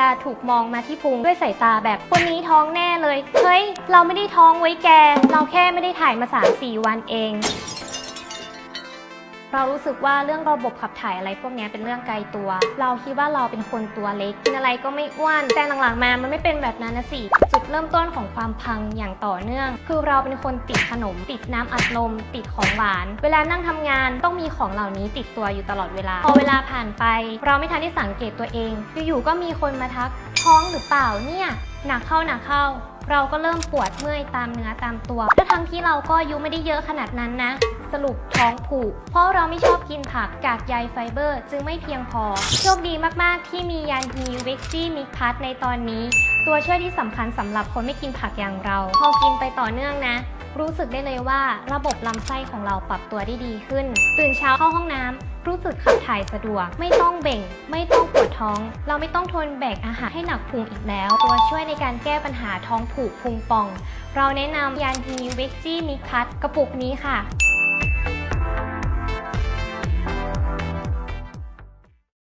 ลาถูกมองมาที่พุงด้วยสายตาแบบคนนี้ท้องแน่เลย เฮ้ย เราไม่ได้ท้องไว้แก เราแค่ไม่ได้ถ่ายมา3-4วันเอง เรารู้สึกว่าเรื่องระบบขับถ่ายอะไรพวกนี้เป็นเรื่องไกลตัว เราคิดว่าเราเป็นคนตัวเล็กกินอะไรก็ไม่อ้วนแต่หลังๆมามันไม่เป็นแบบนั้นนะสิจุดเริ่มต้นของความพังอย่างต่อเนื่อง คือเราเป็นคนติดขนม ติดน้ำอัดลม ติดของหวาน เวลานั่งทำงานต้องมีของเหล่านี้ติดตัวอยู่ตลอดเวลา พอเวลาผ่านไป เราไม่ทันได้สังเกตตัวเองอยู่ๆก็มีคนมาทัก ท้องหรือเปล่าเนี่ยหนักเข้าหนักเข้า เราก็เริ่มปวดเมื่อยตามเนื้อตามตัวทั้งที่เราก็อายุไม่ได้เยอะขนาดนั้นนะ สรุปท้องผูก เพราะเราไม่ชอบกินผักกากใยไฟเบอร์ จึงไม่เพียงพอ โชคดีมากๆ ที่มียานฮีเว็กซี่มิกพัทในตอนนี้ ตัวช่วยที่สำคัญสำหรับคนไม่กินผักอย่างเรา พอกินไปต่อเนื่องนะรู้สึกได้เลยว่าระบบลำไส้ของเราปรับตัวได้ดีขึ้น ตื่นเช้าเข้าห้องน้ำ รู้สึกขับถ่ายสะดวก ไม่ต้องเบ่ง ไม่ต้องปวดท้อง เราไม่ต้องทนแบกอาหารให้หนักพุงอีกแล้ว ตัวช่วยในการแก้ปัญหาท้องผูกพุงป่อง เราแนะนำยานทีเวกจี้มิคพัทกระปุกนี้ค่ะ